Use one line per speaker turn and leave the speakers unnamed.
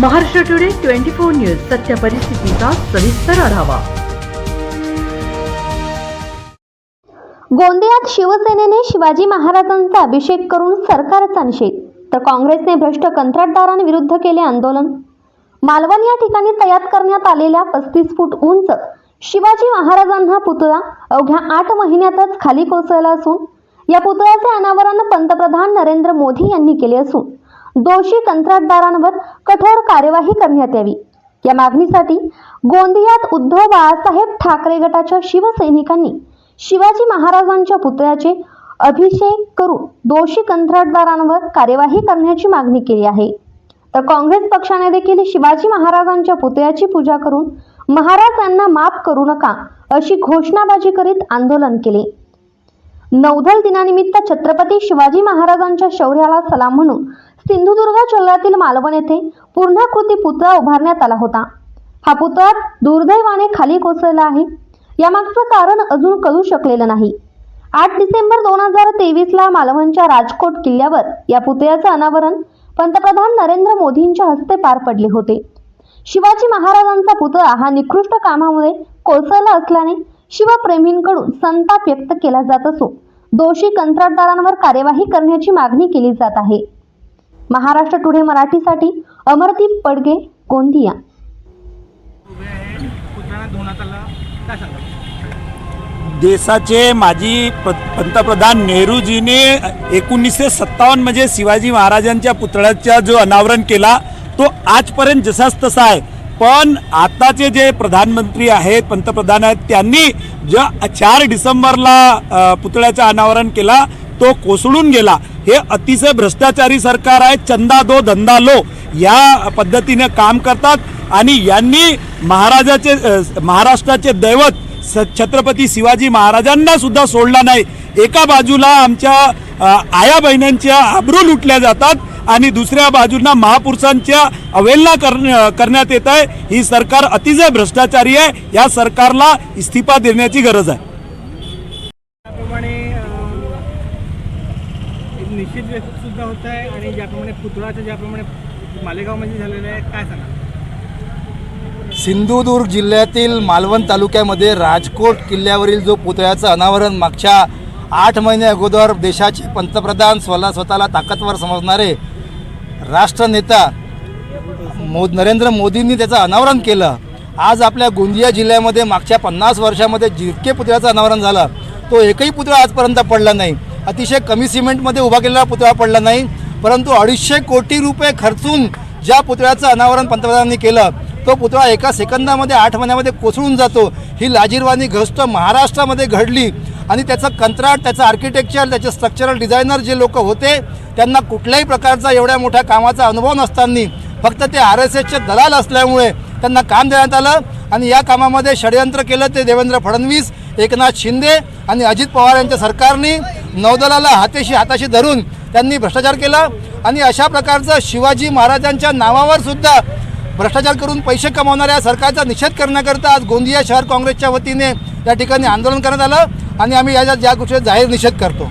Maharashtra today twenty four news सत्य परिस्थितीचा सविस्तर आढावा.
गोंदियात शिवसेनेने शिवाजी महाराजांचा अभिषेक करून सरकारचा निषेध तर काँग्रेसने भ्रष्ट कंत्राटदारांविरुद्ध केले आंदोलन. मालवण या ठिकाणी तयार करण्यात आलेल्या पस्तीस फूट उंच शिवाजी महाराजांना पुतळा अवघ्या आठ महिन्यातच खाली कोसळला असून या पुतळ्याचे अनावरण पंतप्रधान नरेंद्र मोदी यांनी केले असून दोषी कंत्राटदारांवर कठोर कार्यवाही करण्यात यावी. या मागणीसाठी गोंदियात उद्धव बाळासाहेब ठाकरे गटाच्या शिवसैनिकांनी शिवाजी महाराजांच्या पुतळ्याचे अभिषेक करून दोषी कंत्राटदारांवर कार्यवाही करण्याची मागणी केली आहे. तर काँग्रेस पक्षाने देखील शिवाजी महाराजांच्या पुतळ्याची पूजा करून महाराज यांना माफ करू नका अशी घोषणाबाजी करीत आंदोलन केले. नौदल दिनानिमित्त छत्रपती शिवाजी महाराजांच्या शौर्याला सलाम म्हणून सिंधुदुर्ग जिल्ह्यातील मालवण येथे पूर्णाकृती पुतळा उभारण्यात आला होता. हा पुतळा दुर्दैवाने खाली कोसळला आहे. यामागचं कारण अजून कळू शकलेलं नाही. आठ डिसेंबर दोन हजार तेवीसला मालवणच्या राजकोट किल्ल्यावर या पुतळ्याचं अनावरण पंतप्रधान नरेंद्र मोदींच्या हस्ते पार पडले होते. शिवाजी महाराजांचा पुतळा हा निकृष्ट कामामुळे कोसळला असल्याने शिवप्रेमींकडून संताप व्यक्त केला जात असून दोषी कंत्राटदारांवर कार्यवाही करण्याची मागणी केली जात आहे. महाराष्ट्र टुडे मराठीसाठी अमरदीप पडगे गोंदिया.
देशाचे माजी प पंतप्रधान नेहरूजीने एकोणीसशे सत्तावन्नमध्ये शिवाजी महाराजांच्या पुतळ्याचा जो अनावरण केला तो आजपर्यंत जसाच तसा आहे. पण आताचे जे प्रधानमंत्री आहेत पंतप्रधान आहेत त्यांनी ज्या चार डिसेंबरला पुतळ्याचा पुतळ्याचं अनावरण केला तो कोसळून गेला. हे अतिशय भ्रष्टाचारी सरकार आहे चंदा दो धंदा लो. या पद्धतीने काम करतात आणि यांनी महाराजाचे महाराष्ट्राचे दैवत स छत्रपती शिवाजी महाराजांना सुद्धा सोडला नाही. एका बाजूला आमच्या आया बहिण्यांच्या आबरू लुटल्या जातात आणि दुसऱ्या बाजूंना महापुरुषांच्या अवहेलना कर करण्यात येत आहे. ही सरकार अतिशय भ्रष्टाचारी आहे. या सरकारला इस्तिफा देण्याची गरज आहे.
निश्चित व्यक्त सुद्धा होत आहे आणि ज्याप्रमाणे पुतळाचं ज्याप्रमाणे मालेगावमध्ये झालेलं आहे काय सांगा
सिंधुदुर्ग जिल्ह्यातील मालवण तालुक्यामध्ये राजकोट किल्ल्यावरील जो पुतळ्याचं अनावरण मागच्या आठ महिने अगोदर देशाचे पंतप्रधान स्वतः स्वतःला ताकदवर समजणारे राष्ट्रनेता मो नरेंद्र मोदींनी त्याचं अनावरण केलं. आज आपल्या गोंदिया जिल्ह्यामध्ये मागच्या पन्नास वर्षामध्ये जितके पुतळ्याचं अनावरण झालं तो एकही पुतळा आजपर्यंत पडला नाही. अतिशय कमी सिमेंटमध्ये उभा केलेला पुतळा पडला नाही परंतु अडीचशे कोटी रुपये खर्चून ज्या पुतळ्याचं अनावरण पंतप्रधानांनी केलं तो पुतळा एका सेकंदामध्ये आठ महिन्यामध्ये कोसळून जातो. ही लाजीरवाणी गोष्ट महाराष्ट्रामध्ये घडली आणि त्याचं कंत्राट त्याचं आर्किटेक्चर त्याचे स्ट्रक्चरल डिझायनर जे लोक होते त्यांना कुठल्याही प्रकारचा एवढ्या मोठ्या कामाचा अनुभव नसताना फक्त ते आर एस एसचे दलाल असल्यामुळे त्यांना काम देण्यात आलं आणि या कामामध्ये षडयंत्र केलं ते देवेंद्र फडणवीस एकनाथ शिंदे आणि अजित पवार यांच्या सरकारने नौदलाला हातेशी हाताशी धरून त्यांनी भ्रष्टाचार केला आणि अशा प्रकारचं शिवाजी महाराजांच्या नावावर सुद्धा भ्रष्टाचार करून पैसे कमावणाऱ्या सरकारचा निषेध करण्याकरता आज गोंदिया शहर काँग्रेसच्या वतीने या ठिकाणी आंदोलन करण्यात आलं आणि आम्ही याच्या या गोष्टीचा जाहीर निषेध करतो.